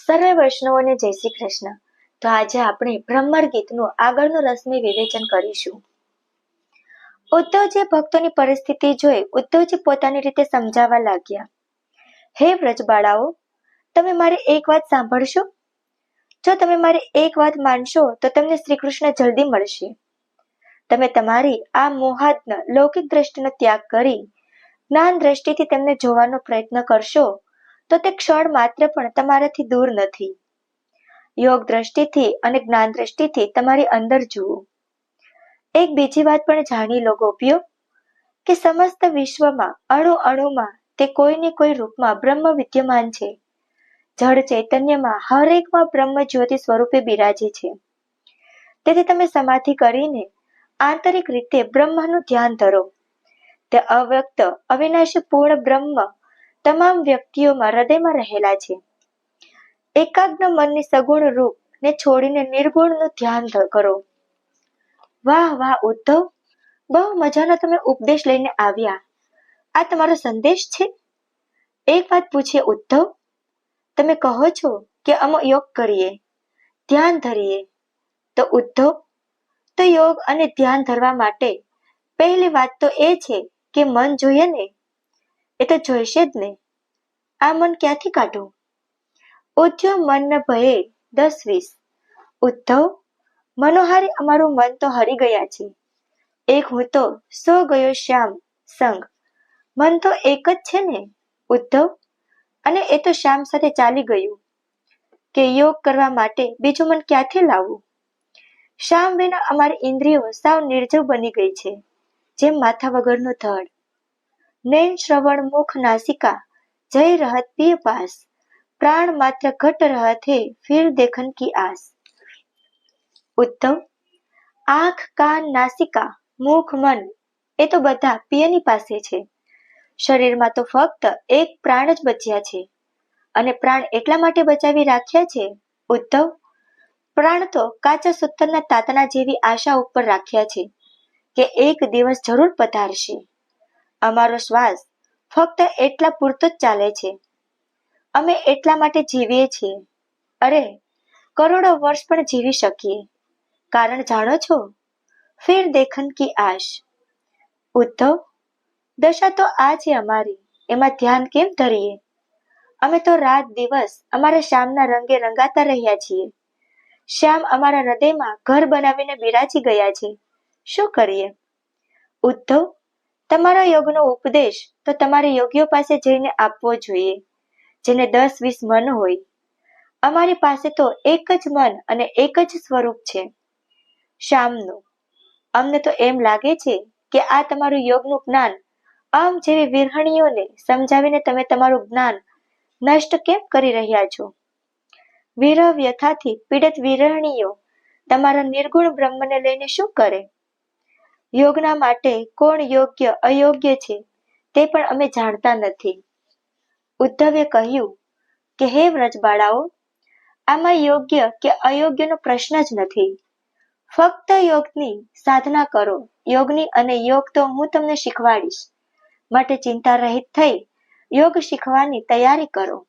સર્વે વૈષ્ણવોને જય શ્રી કૃષ્ણ. તો આજે આપણે ભ્રમર ગીતનું આગળનું રસમી વિવેચન કરીશું. ઉદ્ધવજી ભક્તોની પરિસ્થિતિ જોઈ ઉદ્ધવજી પોતાની રીતે સમજાવવા લાગ્યા. હે વ્રજબાળાઓ તમે મારી એક વાત સાંભળશો? જો તમે મારી એક વાત માનશો, તો તમને શ્રી કૃષ્ણ જલ્દી મળશે. તમે તમારી આ મોહાત્ન લૌકિક દ્રષ્ટિનો ત્યાગ કરી, જ્ઞાન દ્રષ્ટિથી તેમને જોવાનો પ્રયત્ન કરશો તો તે ક્ષણ માત્ર પણ તમારાથી દૂર નથી. યોગ દ્રષ્ટિથી અને જ્ઞાન દ્રષ્ટિથી તમારી અંદર જુઓ. એક બીજી વાત પણ જાણી લો ગોપીઓ, કે સમસ્ત વિશ્વમાં અણુ અણુમાં તે કોઈને કોઈ રૂપમાં બ્રહ્મ વિદ્યમાન છે. જળ ચૈતન્યમાં હરેકમાં બ્રહ્મ જ્યોતિ સ્વરૂપે બિરાજે છે. તેથી તમે સમાધિ કરીને આંતરિક રીતે બ્રહ્મનું ધ્યાન ધરો. તે અવ્યક્ત અવિનાશી પૂર્ણ બ્રહ્મ તમામ વ્યક્તિઓમાં હૃદયમાં રહેલા છે. એકાગ્ર મનની સગુણ રૂપ ને છોડીને નિર્ગુણનું ધ્યાન કરો. વાહ વાહ, ઉદ્ધવ! બહુ મજાનો તમે ઉપદેશ લઈને આવ્યા. આ તમારો સંદેશ છે? એક વાત પૂછીએ ઉદ્ધવ. તમે કહો છો કે અમે યોગ કરીએ, ધ્યાન ધરીએ. તો ઉદ્ધવ, તો યોગ અને ધ્યાન ધરવા માટે પહેલી વાત તો એ છે કે મન જોઈએ ને. એ તો જોઈશે જ ને. આ મન ક્યાંથી કાઢું? ઉદ્ધવ મનને ભયે દસ વીસ ઉદ્ધવ, મનોહારી અમારું મન તો હરી ગયા છે. એક હું તો સો ગયો શ્યામ સંગ. મન તો એક જ છે ને? ઉદ્ધવ, અને એ તો શ્યામ સાથે ચાલી ગયું. કે યોગ કરવા માટે બીજું મન ક્યાંથી લાવવું શ્યામ વિના અમારી ઇન્દ્રિયો સાવ નિર્જવ બની ગઈ છે. જેમ માથા વગરનું ધડ. નૈન શ્રવણ મુખ નાસિકા, જય રહત પિય પાસ. પ્રાણ માત્ર ઘટ રહત હે, ફિર દેખન કી આસ. ઉત્તમ, આંખ કાન નાસિકા, મુખ મન, એ તો બધા પિયની પાસે છે. શરીરમાં તો ફક્ત એક પ્રાણ જ બચ્યા છે. અને પ્રાણ એટલા માટે બચાવી રાખ્યા છે? ઉદ્ધવ પ્રાણ તો કાચા સૂતરના તાતણા જેવી આશા ઉપર રાખ્યા છે કે એક દિવસ જરૂર પધારશે. અમારો શ્વાસ ફક્ત એટલા પૂરતો જ ચાલે છે. અમે એટલા માટે જીવીએ છીએ. અરે, કરોડો વર્ષ પણ જીવી શકીએ. કારણ જાણો છો? ફેર દેખન કી આશ. ઉદ્ધવ, દશા તો આ છે અમારી, એમાં ધ્યાન કેમ ધરીએ? અમે તો રાત દિવસ અમારા શ્યામના રંગે રંગાતા રહ્યા છીએ. શ્યામ અમારા હૃદયમાં ઘર બનાવીને બિરાજી ગયા છે. શું કરીએ? ઉદ્ધવ તમારા યોગનો ઉપદેશ તો તમારે યોગીઓ પાસે જઈને આપવો જોઈએ, જેને દસ વીસ મન હોય. અમારી પાસે તો એક જ મન અને એક જ સ્વરૂપ છે. શામનું. અમને તો એમ લાગે છે કે આ તમારું યોગનું જ્ઞાન, આમ જેવી વિરહણીઓને સમજાવીને તમે તમારું જ્ઞાન નષ્ટ કેમ કરી રહ્યા છો? વિરહ વ્યથાથી પીડિત વિરહણીઓ તમારા નિર્ગુણ બ્રહ્મને લઈને શું કરે? યોગના માટે કોણ યોગ્ય, અયોગ્ય છે તે પણ અમે જાણતા નથી. ઉદ્ધવે કહ્યું કે, હે વ્રજબાળાઓ, આમાં યોગ્ય કે અયોગ્યનો પ્રશ્ન જ નથી. ફક્ત યોગની સાધના કરો. યોગની અને યોગ તો હું તમને શીખવાડીશ. માટે ચિંતા રહિત થઈ યોગ શીખવાની તૈયારી કરો.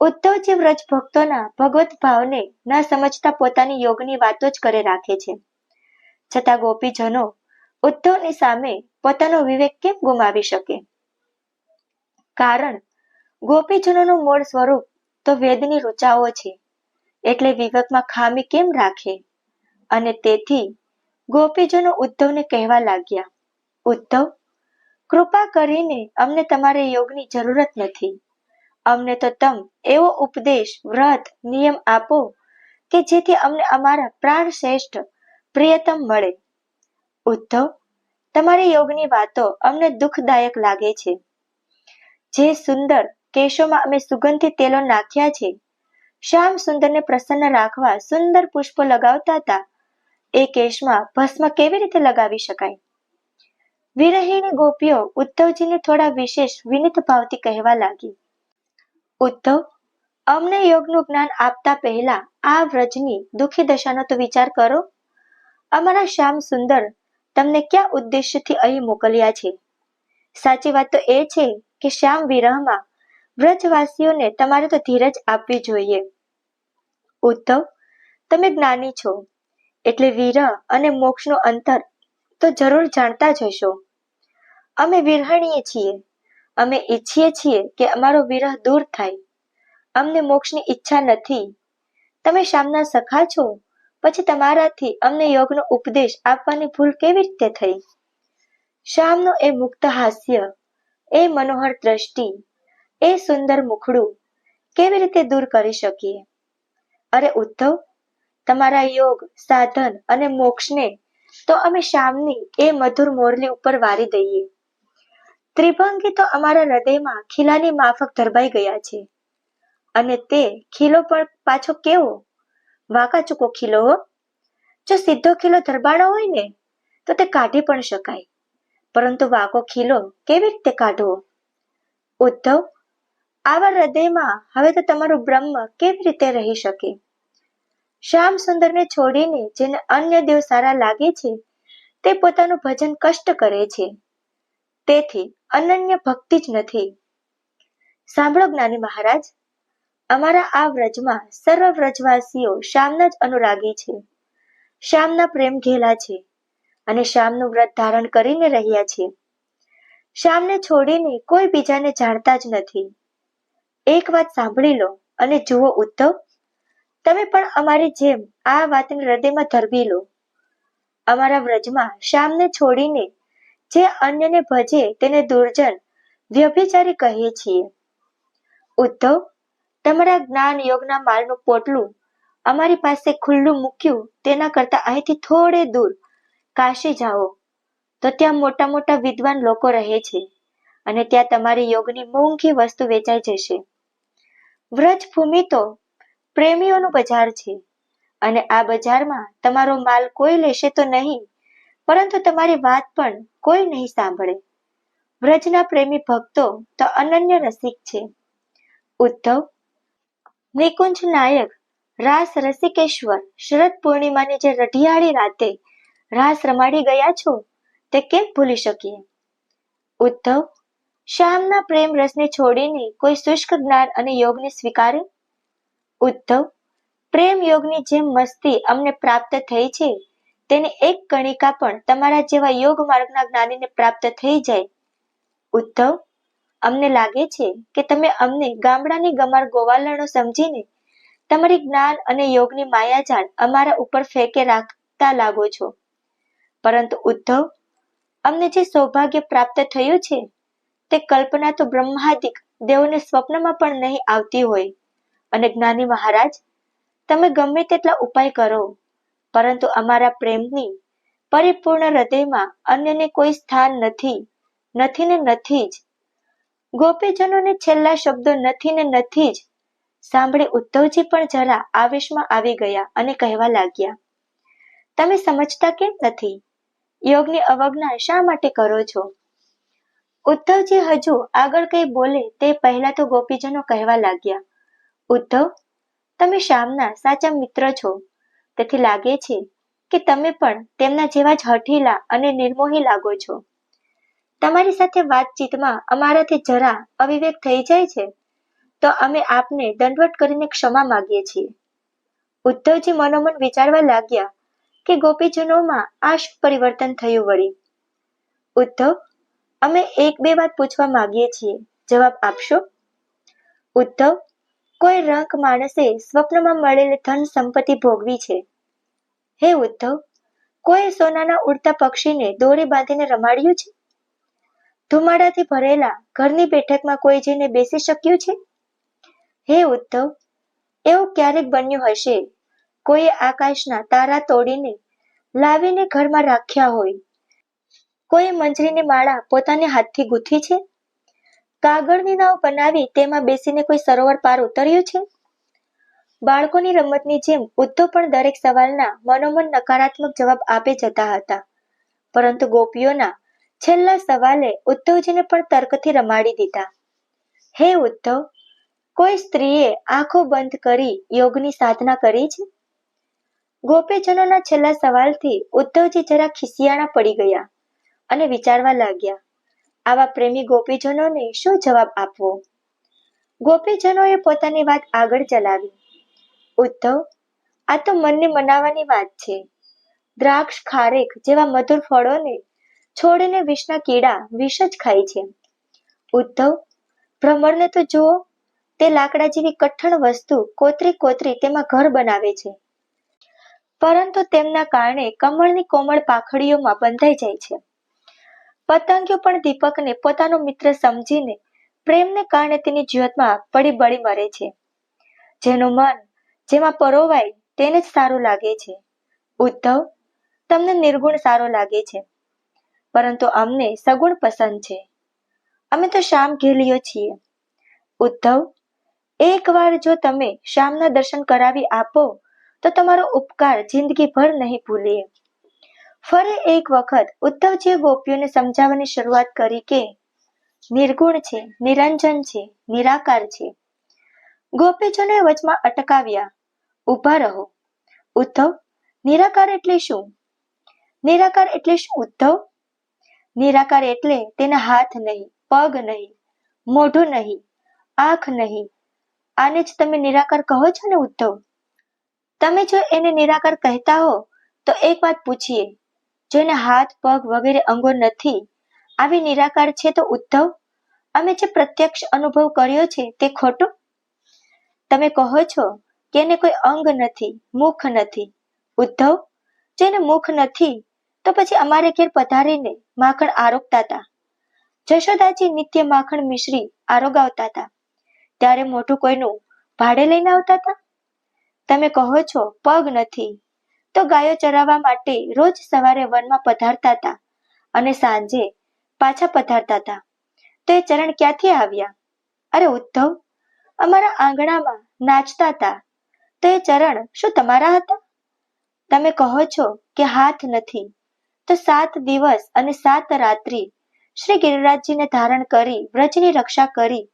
ઉદ્ધવજી વ્રજ ભક્તોના ભગવત ભાવને ન સમજતા પોતાની યોગની વાતો જ કરે રાખે છે. છતાં ગોપીજનો ઉદ્ધવની સામે પોતાનો વિવેક કેમ ગુમાવી શકે? કારણ ગોપીજનોનું મૂળ સ્વરૂપ તો વેદની રૂચાઓ છે, એટલે વિવેકમાં ખામી કેમ રાખે? અને તેથી ગોપીજનો ઉદ્ધવને કહેવા લાગ્યા, ઉદ્ધવ, કૃપા કરીને અમને તમારે યોગની જરૂરત નથી. અમને તો તમ એવો ઉપદેશ, વ્રત, નિયમ આપો કે જેથી અમને અમારા પ્રાણ શ્રેષ્ઠ પ્રિયતમ મળે. ઉદ્ધવ, તમારી યોગની વાતો અમને દુઃખદાયક લાગે છે. જે સુંદર કેશોમાં અમે સુગંધી તેલો નાખ્યા છે, શ્યામ સુંદરને પ્રસન્ન રાખવા સુંદર પુષ્પો લગાવતા હતા, એ કેશમાં ભસ્મ કેવી રીતે લગાવી શકાય? વિરહીણી ગોપીઓ ઉદ્ધવજીને થોડા વિશેષ વિનિત ભાવથી કહેવા લાગી. ઉદ્ધવ, અમને યોગનું જ્ઞાન આપતા પહેલા આ વ્રજની દુઃખી દશાનો તો વિચાર કરો. અમારા શ્યામ સુંદર તમને કયા ઉદ્દેશ્યથી અહીં મોકલ્યા છે? સાચી વાત તો એ છે કે શ્યામ વિરહમાં વ્રજવાસીઓને તમારે તો ધીરજ આપવી જોઈએ. ઉદ્ધવ, તમે જ્ઞાની છો, એટલે વિરહ અને મોક્ષનું અંતર તો જરૂર જાણતા જ હશો. અમે વિરહણીએ છીએ. અમે ઈચ્છીએ છીએ કે અમારો વિરહ દૂર થાય. અમને મોક્ષની ઈચ્છા નથી. તમે શામના સખા છો? પછી તમારાથી અમને યોગનો ઉપદેશ આપવાની ભૂલ કેવી રીતે થઈ? શ્યામનું એ મુક્ત હાસ્ય, એ મનોહર દ્રષ્ટિ, એ સુંદર મુખડું કેવી રીતે દૂર કરી શકીએ? અરે ઉદ્ધવ, તમારા યોગ, સાધન અને મોક્ષને તો અમે શામની એ મધુર મોરલી ઉપર વારી દઈએ. ત્રિભંગી તો અમારા હૃદયમાં ખીલાની માફક ધરબાઈ ગયા છે. અને તે ખીલો પણ પાછો કેવો? વાંકા ચૂકો ખીલો હો. જો સીધો ખીલો ધરબાળો હોય ને, તો તે કાઢી પણ શકાય. પરંતુ વાંકો ખીલો કેવી રીતે કાઢવો? ઉદ્ધવ, આવા હૃદયમાં હવે તો તમારું બ્રહ્મ કેવી રીતે રહી શકે? શ્યામ સુંદરને છોડીને જેને અન્ય દેવ સારા લાગે છે, તે પોતાનું ભજન કષ્ટ કરે છે. તેથી અનન્ય ભક્તિ જ નથી. સાંભળો જ્ઞાની મહારાજ. અમારા આ વ્રજમાં સર્વ વ્રજવાસીઓ શ્યામના જ અનુરાગી છે. શ્યામના પ્રેમ ઘેલા છે અને શ્યામનું વ્રત ધારણ કરીને રહ્યા છે. શ્યામને છોડીને કોઈ બીજાને જાણતા જ નથી. એક વાત સાંભળી લો અને જુઓ ઉદ્ધવ, તમે પણ અમારી જેમ આ વાતને હૃદયમાં ધરવી લો. અમારા વ્રજમાં શ્યામને છોડીને જે અન્યને ભજે તેને દુર્જન વ્યભિચારી કહીએ છીએ. ઉદ્ધવ તમારા જ્ઞાન યોગના માલનું પોટલું અમારી પાસે ખુલ્લું મૂક્યું, તેના કરતા અહીંથી થોડે દૂર કાશી જાઓ. તો ત્યાં મોટા મોટા વિદ્વાન લોકો રહે છે અને ત્યાં તમારી યોગની મોંઘી વસ્તુ વેચાઈ જશે. વ્રજ ભૂમિ તો પ્રેમીઓનું બજાર છે અને આ બજારમાં તમારો માલ કોઈ લેશે તો નહીં, પરંતુ તમારી વાત પણ કોઈ નહીં સાંભળે. વ્રજના પ્રેમી ભક્તો તો અનન્ય રસિક છે. ઉદ્ધવ નિકુંજ નાયક, રાસ રસિકેશ્વર, શરદ પૂર્ણિમાની જે રઢિયાળી રાતે રાસ રમાડી ગયા છો, તે કેમ ભૂલી શકીએ? ઉદ્ધવ, શ્યામના પ્રેમ રસને છોડીને કોઈ શુષ્ક જ્ઞાન અને યોગને સ્વીકારે? ઉદ્ધવ, પ્રેમ યોગની જેમ મસ્તી અમને પ્રાપ્ત થઈ છે, તેની એક કણિકા પણ તમારા જેવા યોગ માર્ગના જ્ઞાનીને પ્રાપ્ત થઈ જાય. ઉદ્ધવ અમને લાગે છે કે તમે અમને ગામડાની ગમાર ગોવાલણો સમજીને તમારી જ્ઞાન અને યોગની માયાજાળ અમારા ઉપર ફેંકે રાખતા લાગો છો. પરંતુ ઉદ્ધવ, અમને જે સૌભાગ્ય પ્રાપ્ત થયું છે, તે કલ્પના તો બ્રહ્માદિક દેવોને સ્વપ્નમાં પણ નહીં આવતી હોય. અને જ્ઞાની મહારાજ, તમે ગમે તેટલા ઉપાય કરો, પરંતુ અમારા પ્રેમની પરિપૂર્ણ હૃદયમાં અન્યને કોઈ સ્થાન નથી નથી ને નથી જ ગોપીજનોને છેલ્લા શબ્દો નથી ને નથી જ સાંભળી ઉદ્ધવજી પણ જરા આવેશમાં આવી ગયા અને કહેવા લાગ્યા, તમે સમજતા કેમ નથી? યોગની અવજ્ઞા શા માટે કરો છો? ઉદ્ધવજી હજુ આગળ કઈ બોલે તે પહેલા તો ગોપીજનો કહેવા લાગ્યા, ઉદ્ધવ, તમે શ્યામના સાચા મિત્ર છો. તેથી લાગે છે કે તમે પણ તેમના જેવા જ હઠીલા અને નિર્મોહી લાગો છો. તમારી સાથે વાતચીતમાં અમારાથી જરા અવિવેક થઈ જાય છે? તો અમે આપને દંડવટ કરીને ક્ષમા માગીએ છીએ. ઉદ્ધવજી મનોમન વિચારવા લાગ્યા કે ગોપીજનોમાં આ શું પરિવર્તન થયું વળી. ઉદ્ધવ, અમે એક બે વાત પૂછવા માંગીએ છીએ. જવાબ આપશો? ઉદ્ધવ, કોઈ રંક માણસે સ્વપ્નમાં મળેલી ધન સંપત્તિ ભોગવી છે. હે ઉદ્ધવ, કોઈ સોનાના ઉડતા પક્ષીને દોરી બાંધીને રમાડ્યું છે? ધુમાડાથી ભરેલા ઘરની બેઠકમાં કોઈ જઈને બેસી શક્યું છે? હે ઉદ્ધવ, એવું ક્યારેક બન્યું હશે? કોઈ આકાશના તારા તોડીને લાવીને ઘરમાં રાખ્યા હોય. કોઈ મંજરીની માળા પોતાને હાથથી ગૂંથી છે? કાગળની નાવ બનાવી તેમાં બેસીને કોઈ સરોવર પાર ઉતર્યું છે? બાળકોની રમતની જેમ ઉદ્ધવ પણ દરેક સવાલના મનોમન નકારાત્મક જવાબ આપે જતા હતા. પરંતુ ગોપીઓના છેલ્લા સવાલે ઉદ્ધવજીને પણ તર્કથી રમાડી દીધા. હે ઉદ્ધવ, કોઈ સ્ત્રીએ આંખો બંધ કરી યોગની સાધના કરી છે? ગોપીજનોના છેલ્લા સવાલથી ઉદ્ધવજી જરા ખિસિયાણા પડી ગયા અને વિચારવા લાગ્યા, આવા પ્રેમી ગોપીજનોને શું જવાબ આપવો? ગોપીજનોએ પોતાની વાત આગળ ચલાવી. ઉદ્ધવ, આ તો મનને મનાવવાની વાત છે. દ્રાક્ષ ખારેક જેવા મધુર ફળોને છોડીને વિષના કીડા વિષ જ ખાય છે. ઉદ્ધવ ભ્રમરને તો જુઓ, તે લાકડા જેવી કઠણ વસ્તુ કોતરી કોતરી તેમાં ઘર બનાવે છે. પરંતુ તેમના કારણે કમળની કોમળ પાખડીઓમાં બંધાઈ જાય છે. પતંગિયો પણ દીપકને પોતાનો મિત્ર સમજીને પ્રેમને કારણે તેની જ્યોતમાં પડી બળી મરે છે. જેનું મન જેમાં પરોવાય તેને જ સારું લાગે છે. ઉદ્ધવ, તમને નિર્ગુણ સારો લાગે છે. પરંતુ અમને સગુણ પસંદ છે. અમે તો શ્યામ ઘેલીઓ છીએ. ઉદ્ધવ એકવાર જો તમે શ્યામના દર્શન કરાવી આપો, તો તમારો ઉપકાર જિંદગીભર નહીં ભૂલીએ ફરી એક વખત ઉદ્ધવજીએ ગોપીઓને સમજાવવાની શરૂઆત કરી કે, નિર્ગુણ છે, નિરંજન છે, નિરાકાર છે. ગોપીજોને વચમાં અટકાવ્યા, ઊભા રહો. ઉદ્ધવ, નિરાકાર એટલે શું? નિરાકાર એટલે શું ઉદ્ધવ? નિરાકાર એટલે તેના હાથ નહીં, પગ નહીં, મોઢું નહીં, આંખ નહીં. આને જ તમે નિરાકાર કહો છો ને ઉદ્ધવ? તમે જો એને નિરાકાર કહેતા હો, તો એક વાત પૂછીએ. જો એને હાથ, પગ વગેરે અંગો નથી, આવી નિરાકાર છે તો ઉદ્ધવ? અમે જે પ્રત્યક્ષ અનુભવ કર્યો છે તે ખોટું? તમે કહો છો કે એને કોઈ અંગ નથી, મુખ નથી. ઉદ્ધવ જેને મુખ નથી તો પછી અમારે ઘેર પધારીને માખણ આરોગતા હતા જશોદાજી નિત્ય માખણ મિશ્રી આરોગાવતા હતા ત્યારે મોટું કોઈનું ભાડે લઈને આવતા હતા તમે કહો છો, પગ નથી. તો ગાયો ચરાવવા માટે રોજ સવારે વનમાં પધારતા હતા અને સાંજે પાછા પધારતા હતા તો એ ચરણ ક્યાંથી આવ્યા? અરે ઉદ્ધવ, અમારા આંગણામાં નાચતા હતા તો એ ચરણ શું તમારા હતા? તમે કહો છો કે હાથ નથી. તો સાત દિવસ અને સાત રાત્રિ શ્રી ગિરિરાજજીને ધારણ કરી, વ્રજની રક્ષા કરી,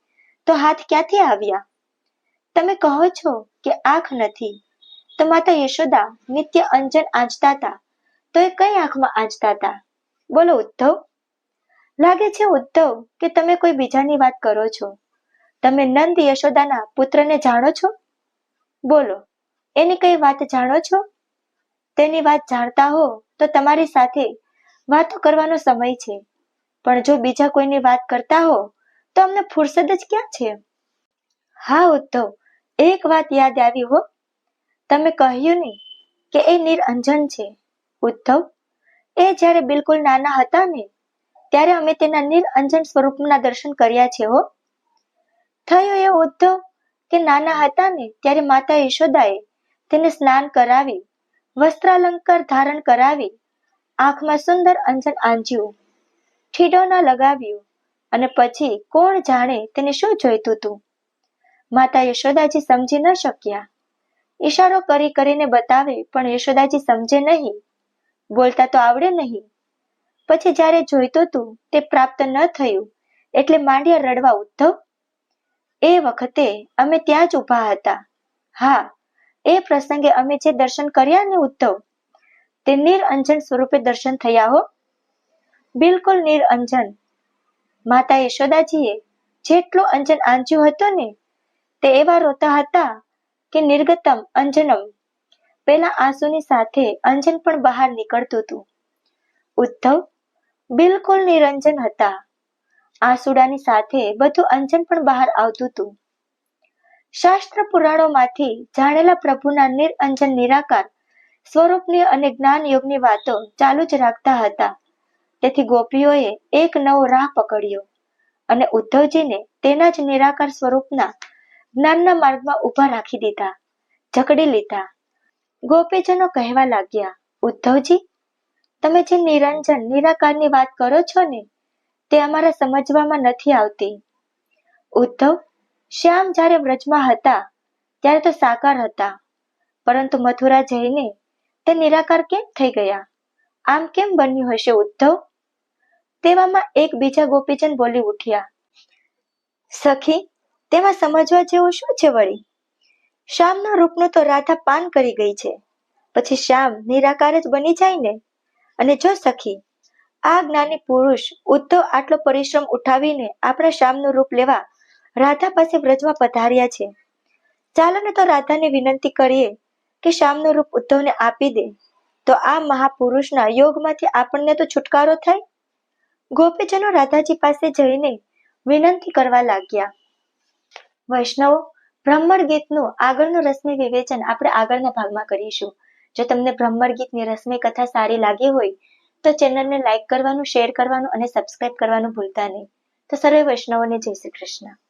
તો હાથ ક્યાંથી આવ્યા? તમે કહો છો કે આંખ નથી. તો માતા યશોદા નિત્ય અંજન આંચતા હતા તો એ કઈ આંખમાં આંચતા હતા બોલો ઉદ્ધવ. લાગે છે ઉદ્ધવ કે તમે કોઈ બીજાની વાત કરો છો. તમે નંદ યશોદાના પુત્રને જાણો છો? બોલો, એની કઈ વાત જાણો છો? તેની વાત જાણતા હો તો તમારી સાથે વાતો કરવાનો સમય છે. પણ જો બીજા કોઈની વાત કરતા હો તો અમને ફુરસદ જ ક્યાં છે? હા, ઉદ્ધવ, એક વાત યાદ આવી હો. તમે કહ્યું ને કે એ નિરંજન છે. ઉદ્ધવ, એ જ્યારે બિલકુલ નાના હતા ને, ત્યારે અમે તેના નિરંજન સ્વરૂપના દર્શન કર્યા છે હો. થયું એ, ઉદ્ધવ, કે નાના હતા ને, ત્યારે માતા યશોદાએ તેને સ્નાન કરાવી વસ્ત્રાલંકાર ધારણ કરાવી આંખમાં સુંદર અંજન આંજ્યું, ઠીડોના લગાવ્યું અને પછી કોણ જાણે તેને શું જોઈતું હતું માતા યશોદાજી સમજી ન શક્યા. ઈશારો કરી કરીને બતાવે, પણ યશોદાજી સમજે નહીં. બોલતા તો આવડે નહીં. પછી જ્યારે જોઈતું હતું તે પ્રાપ્ત ન થયું, એટલે માંડ્યા રડવા ઉદ્ધવ. એ વખતે અમે ત્યાં જ ઊભા હતા. હા એ પ્રસંગે અમે જે દર્શન કર્યા ને ઉદ્ધવ તે નિરઅંજન સ્વરૂપે દર્શન થયા હો. બિલકુલ નિરઅંજન માતા યશોદાજીએ જેટલો અંજન આંચ્યું હતો ને, તે એવા રોતા હતા કે નિર્ગતમ અંજનમ. પેલા આંસુની સાથે અંજન પણ બહાર નીકળતું હતું. ઉદ્ધવ, બિલકુલ નિરંજન હતા. આંસુડાની સાથે બધું અંજન પણ બહાર આવતું હતું. શાસ્ત્ર પુરાણોમાંથી જાણેલા પ્રભુના નિરંજન નિરાકાર, સ્વરૂપની અને જ્ઞાન યોગની વાતો ચાલુ જ રાખતા હતા. તેથી ગોપીઓએ એક નવો રાહ પકડ્યો અને ઉદ્ધવજીને તેના જ નિરાકાર સ્વરૂપના જ્ઞાનના માર્ગમાં ઊભા રાખી દીધા, જકડી લીધા. ગોપીજનો કહેવા લાગ્યા, ઉદ્ધવજી, તમે જે નિરંજન, નિરાકારની વાત કરો છો ને, તે અમારા સમજવામાં નથી આવતી. ઉદ્ધવ શ્યામ જ્યારે વ્રજમાં હતા, ત્યારે તો સાકાર હતા. પરંતુ મથુરા જઈને તે નિરાકાર કેમ થઈ ગયા? આમ કેમ બન્યું હશે ઉદ્ધવ? તેવામાં એક બીજા ગોપીજન બોલી ઉઠ્યા. સખી, તેમાં સમજવા જેવું શું છે વળી? શ્યામના રૂપનું તો રાધા પાન કરી ગઈ છે. પછી શ્યામ નિરાકાર જ બની જાય ને? અને જો સખી, આ જ્ઞાની પુરુષ ઉદ્ધવ આટલો પરિશ્રમ ઉઠાવીને આપણા શ્યામનું રૂપ લેવા રાધા પાસે વ્રજમાં પધાર્યા છે. ચાલો ને તો રાધાને વિનંતી કરીએ કે શ્યામનું રૂપ ઉદ્ધવને આપી દે. તો આ મહાપુરુષના યોગમાંથી આપણને તો છુટકારો થાય? ગોપીજનો રાધાજી પાસે જઈને વિનંતી કરવા લાગ્યા. વૈષ્ણવો બ્રહ્મણ ગીતનું આગળનું રસમી વિવેચન આપણે આગળના ભાગમાં કરીશું. જો તમને બ્રહ્મણ ગીતની રસમી કથા સારી લાગી હોય, તો ચેનલને લાઈક કરવાનું, શેર કરવાનું અને સબસ્ક્રાઇબ કરવાનું ભૂલતા નહીં. તો સર્વે વૈષ્ણવોને જય શ્રી કૃષ્ણ.